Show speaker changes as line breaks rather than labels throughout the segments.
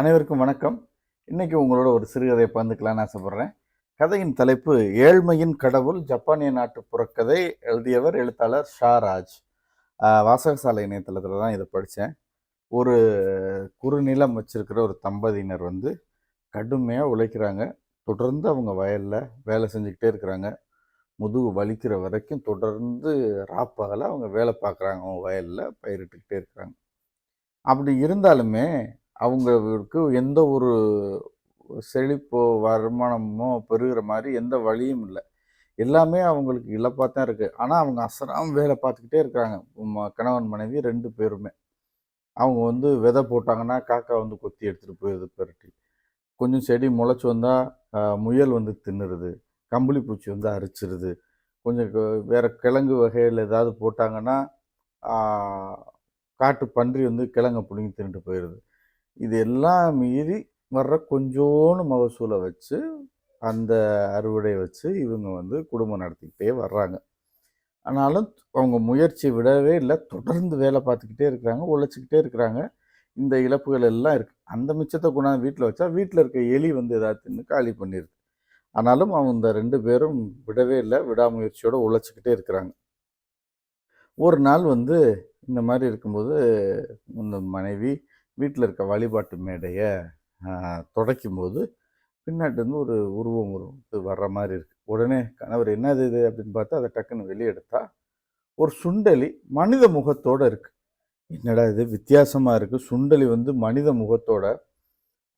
அனைவருக்கும் வணக்கம். இன்றைக்கி உங்களோட ஒரு சிறுகதையை பகிர்ந்துக்கலான்னு ஆசைப்பட்றேன். கதையின் தலைப்பு ஏழ்மையின் கடவுள் ஜப்பானிய நாட்டு புறக்கதை எழுதியவர் எழுத்தாளர் ஷாராஜ். வாசகசாலை இணையதளத்தில் தான் இதை படித்தேன் ஒரு குறுநிலம் வச்சுருக்கிற ஒரு தம்பதியினர் வந்து கடுமையாக உழைக்கிறாங்க. தொடர்ந்து அவங்க வயலில் வேலை செஞ்சுக்கிட்டே இருக்கிறாங்க. முதுகு வலிக்கிற வரைக்கும் தொடர்ந்து ராப்பகல அவங்க வேலை பார்க்குறாங்க. அவங்க வயலில் பயிரிட்டுக்கிட்டே இருக்கிறாங்க. அப்படி இருந்தாலுமே அவங்களுக்கு எந்த ஒரு செழிப்போ வருமானமோ பெருகிற மாதிரி எந்த வழியும் இல்லை. எல்லாமே அவங்களுக்கு இழப்பாக தான் இருக்குது ஆனால் அவங்க அசராம வேலை பார்த்துக்கிட்டே இருக்கிறாங்க. கணவன் மனைவி ரெண்டு பேருமே. அவங்க வந்து விதை போட்டாங்கன்னா காக்கா வந்து கொத்தி எடுத்துகிட்டு போயிடுது பெருட்டி. கொஞ்சம் செடி முளைச்சி வந்தால் முயல் வந்து தின்னுருது. கம்பளி பூச்சி வந்து அரிச்சிருது. கொஞ்சம் வேறு கிழங்கு வகையில் ஏதாவது போட்டாங்கன்னா காட்டு பன்றி வந்து கிழங்கை பிடுங்கி தின்னுட்டு போயிடுது. இது எல்லாம் மீறி வர்ற கொஞ்சோண்டு மகசூலை வச்சு அந்த அறுவடை வச்சு இவங்க வந்து குடும்பம் நடத்திக்கிட்டே வர்றாங்க. ஆனாலும் அவங்க முயற்சி விடவே இல்லை. தொடர்ந்து வேலை பார்த்துக்கிட்டே இருக்கிறாங்க உழைச்சிக்கிட்டே இருக்கிறாங்க. இந்த இழப்புகள் எல்லாம் இருக்குது அந்த மிச்சத்தை கொண்டாந்து வீட்டில் வச்சா வீட்டில் இருக்க எலி வந்து ஏதாவது தின்னு காலி பண்ணிடுது ஆனாலும் அவங்க இந்த ரெண்டு பேரும் விடவே இல்லை. விடாமுயற்சியோடு உழைச்சிக்கிட்டே இருக்கிறாங்க. ஒரு நாள் வந்து இந்த மாதிரி இருக்கும்போது இந்த மனைவி வீட்டில் இருக்க வழிபாட்டு மேடையை துடைக்கும் போது பின்னாட்டிருந்து ஒரு உருவம் ஒரு இது வர்ற மாதிரி இருக்குது உடனே கணவர் என்னது இது? அப்படின்னு பார்த்தா அதை டக்குன்னு வெளியெடுத்தா ஒரு சுண்டலி மனித முகத்தோட இருக்குது என்னடா இது? வித்தியாசமாக இருக்குது சுண்டலி வந்து மனித முகத்தோட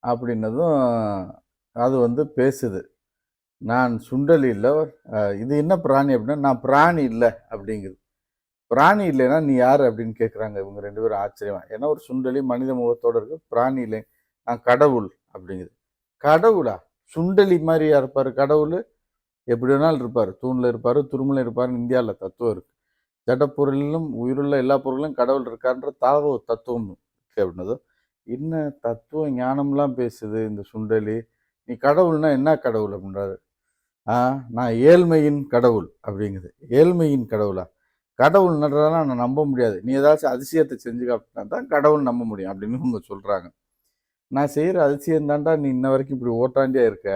அப்படின்னதும் அது வந்து பேசுது. நான் சுண்டலி இல்லை. இது என்ன பிராணி? அப்படின்னா நான் பிராணி இல்லை. அப்படிங்குது. பிராணி இல்லைன்னா நீ யார் அப்படின்னு கேட்குறாங்க இவங்க ரெண்டு பேரும் ஆச்சரியமா. ஏன்னா ஒரு சுண்டலி மனித முகத்தோடு இருக்கு பிராணி இல்லை. நான் கடவுள் அப்படிங்குது. கடவுளா? சுண்டலி மாதிரியா இருப்பார் கடவுள்? எப்படி வேணாலும் இருப்பார். தூணில் இருப்பார் துருமில் இருப்பார் இந்தியாவில் தத்துவம் இருக்குது ஜடப்பொருளிலும் உயிருள்ள எல்லா பொருளிலும் கடவுள் இருக்கான்ற தாவோ தத்துவம் அப்படின்னதும் என்ன தத்துவ ஞானம்லாம் பேசுது இந்த சுண்டலி? நீ கடவுள்னா என்ன கடவுள்? அப்படின்றாரு. ஆ நான் ஏழ்மையின் கடவுள் அப்படிங்குது. ஏழ்மையின் கடவுளா? கடவுள் நடுறதெல்லாம் நான் நம்ப முடியாது. நீ ஏதாச்சும் அதிசயத்தை செஞ்சு காட்டினா தான் கடவுள் நம்ப முடியும் அப்படின்னு இவங்க சொல்கிறாங்க நான் செய்கிற அதிசயம் தாண்டா நீ இன்ன வரைக்கும் இப்படி ஓட்டாண்டியாக இருக்க.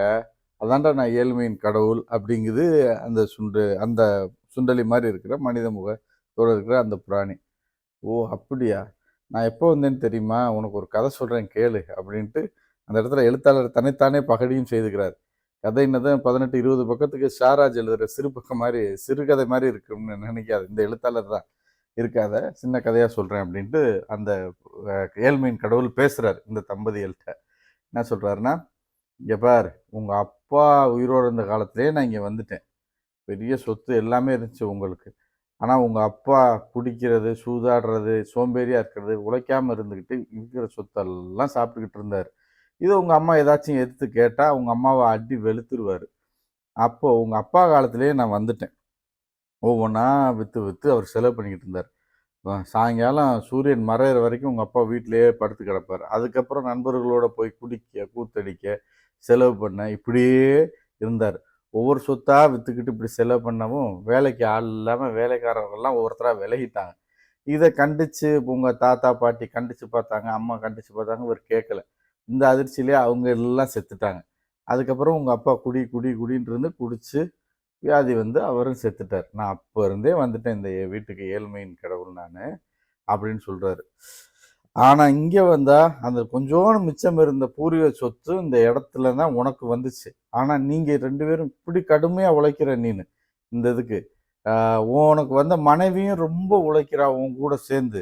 அதான்டா நான் ஏழ்மையின் கடவுள் அப்படிங்குது அந்த சுண்டு அந்த சுண்டலி மாதிரி இருக்கிற மனித முகத்தோடு இருக்கிற அந்த பிராணி. ஓ அப்படியா? நான் எப்போ வந்தேன்னு தெரியுமா? உனக்கு ஒரு கதை சொல்கிறேன் கேளு அப்படின்ட்டு அந்த இடத்துல எழுத்தாளர் தன்னைத்தானே பகடியும் செய்துக்கிறார். கதை என்னதான் பதினெட்டு இருபது பக்கத்துக்கு ஷாராஜ் எழுதுகிற சிறு பக்கம் மாதிரி சிறுகதை மாதிரி இருக்கும்னு நினைக்காது இந்த எழுத்தாளர் தான் இருக்காத சின்ன கதையாக சொல்கிறேன் அப்படின்ட்டு அந்த ஏழ்மையின் கடவுள் பேசுகிறார் இந்த தம்பதிகள்கிட்ட என்ன சொல்கிறாருன்னா இங்கே பார் உங்கள் அப்பா உயிரோடு இருந்த காலத்திலே நான் இங்கே வந்துட்டேன். பெரிய சொத்து எல்லாமே இருந்துச்சு உங்களுக்கு. ஆனால் உங்கள் அப்பா குடிக்கிறது சூதாடுறது சோம்பேறியாக இருக்கிறது உழைக்காமல் இருந்துக்கிட்டு இருக்கிற சொத்தெல்லாம் சாப்பிட்டுக்கிட்டு இருந்தார். இது உங்கள் அம்மா ஏதாச்சும் எடுத்து கேட்டால் உங்கள் அம்மாவை அடி வெளுத்துருவார். அப்போ உங்கள் அப்பா காலத்திலேயே நான் வந்துட்டேன். ஒவ்வொன்றா விற்று விற்று அவர் செலவு பண்ணிக்கிட்டு இருந்தார். சாயங்காலம் சூரியன் மறையிற வரைக்கும் உங்கள் அப்பா வீட்டிலேயே படுத்து கிடப்பார். அதுக்கப்புறம் நண்பர்களோட போய் குடிக்க கூத்தடிக்க செலவு பண்ண இப்படியே இருந்தார். ஒவ்வொரு சொத்தாக விற்றுக்கிட்டு இப்படி செலவு பண்ணவும் வேலைக்கு ஆள் இல்லாமல் வேலைக்காரர்கள்லாம் ஒவ்வொருத்தராக விலகிட்டாங்க. இதை கண்டித்து உங்கள் தாத்தா பாட்டி கண்டித்து பார்த்தாங்க அம்மா கண்டித்து பார்த்தாங்க இவர் கேட்கல. இந்த அதிர்ச்சியிலே அவங்க எல்லாம் செத்துட்டாங்க. அதுக்கப்புறம் உங்கள் அப்பா குடி குடி குடின்ட்டு இருந்து குடித்து வியாதி வந்து அவரும் செத்துட்டார். நான் அப்போ இருந்தே வந்துட்டேன் இந்த வீட்டுக்கு ஏழ்மையின் கடவுள் நான் அப்படின்னு சொல்கிறாரு ஆனால் இங்கே வந்தால் அந்த கொஞ்சோண்டு மிச்சம் இருந்த பூர்வீக சொத்து இந்த இடத்துல தான் உனக்கு வந்துச்சு. ஆனால் நீங்கள் ரெண்டு பேரும் இப்படி கடுமையாக உழைக்கிற நீனு இந்த இதுக்கு. உனக்கு வந்த மனைவியும் ரொம்ப உழைக்கிறா உன் கூட சேர்ந்து.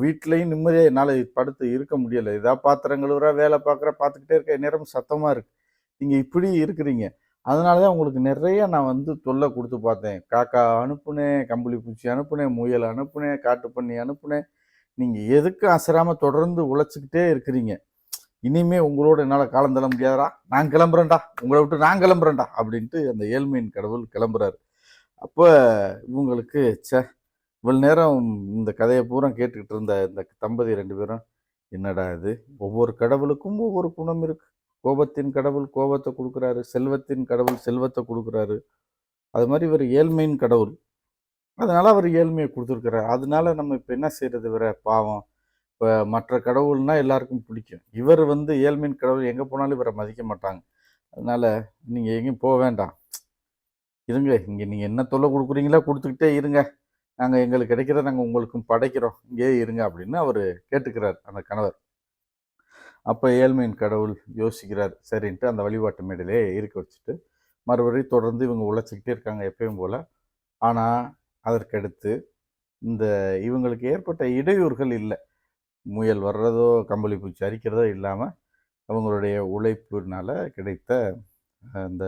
வீட்லேயும் நிம்மதியாக என்னால் படுத்து இருக்க முடியலை. இதா பாத்திரம் கழுவுறா வேலை பார்க்குற பார்த்துக்கிட்டே இருக்க நேரம் சத்தமாக இருக்கு. நீங்கள் இப்படி இருக்கிறீங்க. அதனால தான் உங்களுக்கு நிறைய நான் வந்து தொல்லை கொடுத்து பார்த்தேன். காக்கா அனுப்புனேன் கம்பளி பூச்சி அனுப்புனேன் முயல் அனுப்புனேன் காட்டுப்பண்ணி அனுப்புனேன். நீங்கள் எதுக்கும் அசராமல் தொடர்ந்து உழைச்சிக்கிட்டே இருக்கிறீங்க? இனிமே உங்களோட என்னால் காலம் தள்ள முடியாதா நான் கிளம்புறேன்டா. உங்களை விட்டு நான் கிளம்புறேன்டா. அப்படின்ட்டு அந்த ஏழ்மையின் கடவுள் கிளம்புறாரு. அப்போ இவங்களுக்கு ச்சே இவ்வளோ நேரம் இந்த கதையை பூரா கேட்டுக்கிட்டு இருந்த இந்த தம்பதி ரெண்டு பேரும் என்னடா இது? ஒவ்வொரு கடவுளுக்கும் ஒவ்வொரு குணம் இருக்கு. கோபத்தின் கடவுள் கோபத்தை கொடுக்குறாரு செல்வத்தின் கடவுள் செல்வத்தை கொடுக்குறாரு. அது மாதிரி இவர் ஏழ்மையின் கடவுள். அதனால் அவர் ஏழ்மையை கொடுத்துருக்குறாரு. அதனால நம்ம இப்போ என்ன செய்கிறது வேற பாவம். இப்போ மற்ற கடவுள்னால் எல்லாருக்கும் பிடிக்கும். இவர் வந்து ஏழ்மையின் கடவுள். எங்கே போனாலும் இவரை மதிக்க மாட்டாங்க. அதனால் நீங்கள் எங்கேயும் போக வேண்டாம். இருங்க. இங்கே நீங்கள் என்ன தொல்லை கொடுக்குறீங்களோ கொடுத்துக்கிட்டே இருங்க. நாங்கள் எங்களுக்கு கிடைக்கிறத நாங்கள் உங்களுக்கும் படைக்கிறோம். இங்கேயே இருங்க அப்படின்னு அவர் கேட்டுக்கிறார் அந்த கணவர். அப்போ ஏழ்மையின் கடவுள் யோசிக்கிறார் சரின்ட்டு அந்த வழிபாட்டு மேடையிலே இருக்க வச்சுட்டு மறுபடியும் தொடர்ந்து இவங்க உழைச்சிக்கிட்டே இருக்காங்க எப்பயும் போல். ஆனால் அதற்கடுத்து இந்த இவங்களுக்கு ஏற்பட்ட இடையூறுகள் இல்லை. முயல் வர்றதோ கம்பளி பூச்சி அரிக்கிறதோ இல்லாமல் அவங்களுடைய உழைப்பினால் கிடைத்த அந்த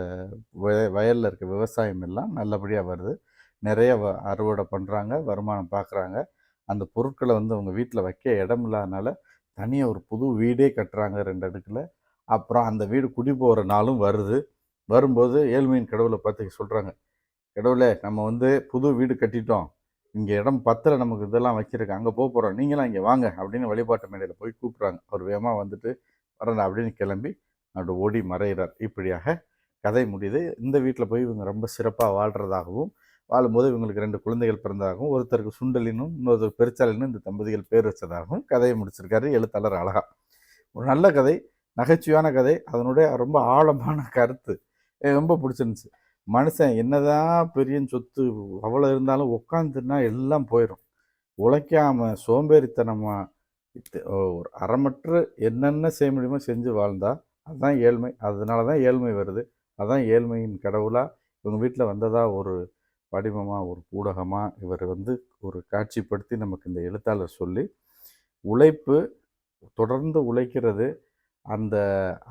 வய வயலில் இருக்க விவசாயம் எல்லாம் நல்லபடியாக வருது. நிறைய வ அறுவடை பண்ணுறாங்க வருமானம் பார்க்குறாங்க அந்த பொருட்களை வந்து அவங்க வீட்டில் வைக்க இடம் இல்லாதனால தனியாக ஒரு புது வீடே கட்டுறாங்க ரெண்டு அடுக்கில். அப்புறம் அந்த வீடு குடி போகிற நாளும் வருது. வரும்போது ஏழ்மையின் கடவுளை பார்த்து சொல்கிறாங்க கடவுளே நம்ம வந்து புது வீடு கட்டிட்டோம். இங்கே இடம் பத்தில் நமக்கு இதெல்லாம் வச்சுருக்கு அங்கே போக போகிறோம் நீங்களாம் இங்கே வாங்க அப்படின்னு வழிபாட்டு மேடையில் போய் கூப்பிட்றாங்க. அவர் வேகமாக வந்துட்டு வரேன் அப்படின்னு கிளம்பி அப்படி ஓடி மறைகிறார் இப்படியாக கதை முடியுது. இந்த வீட்டில் போய் இவங்க ரொம்ப சிறப்பாக வாழ்கிறதாகவும் வாழும்போது இவங்களுக்கு ரெண்டு குழந்தைகள் பிறந்ததாகவும் ஒருத்தருக்கு சுண்டலினும் இன்னொருத்தர் பெருச்சாலினும் இந்த தம்பதிகள் பேர் வச்சதாகவும் கதையை முடிச்சிருக்காரு எழுத்தாளர் அழகா. ஒரு நல்ல கதை நகைச்சுவையான கதை அதனுடைய ரொம்ப ஆழமான கருத்து. எனக்கு ரொம்ப பிடிச்சிருந்துச்சு. மனுஷன் என்னதான் பெரிய சொத்து அவ்வளோ இருந்தாலும் உட்காந்துன்னா எல்லாம் போயிடும் உழைக்காம சோம்பேறித்தனமாக ஒரு அறமற்று என்னென்ன செய்ய முடியுமோ செஞ்சு வாழ்ந்தா அதுதான் ஏழ்மை. அதனால தான் ஏழ்மை வருது. அதான் ஏழ்மையின் கடவுளாக இவங்க வீட்டில் வந்ததாக ஒரு வடிவமாக ஒரு ஊடகமாக இவர் வந்து ஒரு காட்சிப்படுத்தி நமக்கு இந்த எழுத்தாளர் சொல்லி உழைப்பு தொடர்ந்து உழைக்கிறது அந்த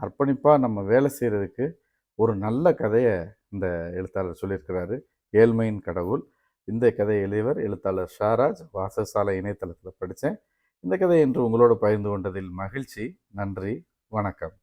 அர்ப்பணிப்பாக நம்ம வேலை செய்கிறதுக்கு ஒரு நல்ல கதையை இந்த எழுத்தாளர் சொல்லியிருக்கிறாரு. ஏழ்மையின் கடவுள். இந்த கதையை எழுதியவர் எழுத்தாளர் ஷாராஜ். வாசசாலை இணையதளத்தில் படித்தேன். இந்த கதை என்று உங்களோடு பகிர்ந்து கொண்டதில் மகிழ்ச்சி. நன்றி. வணக்கம்.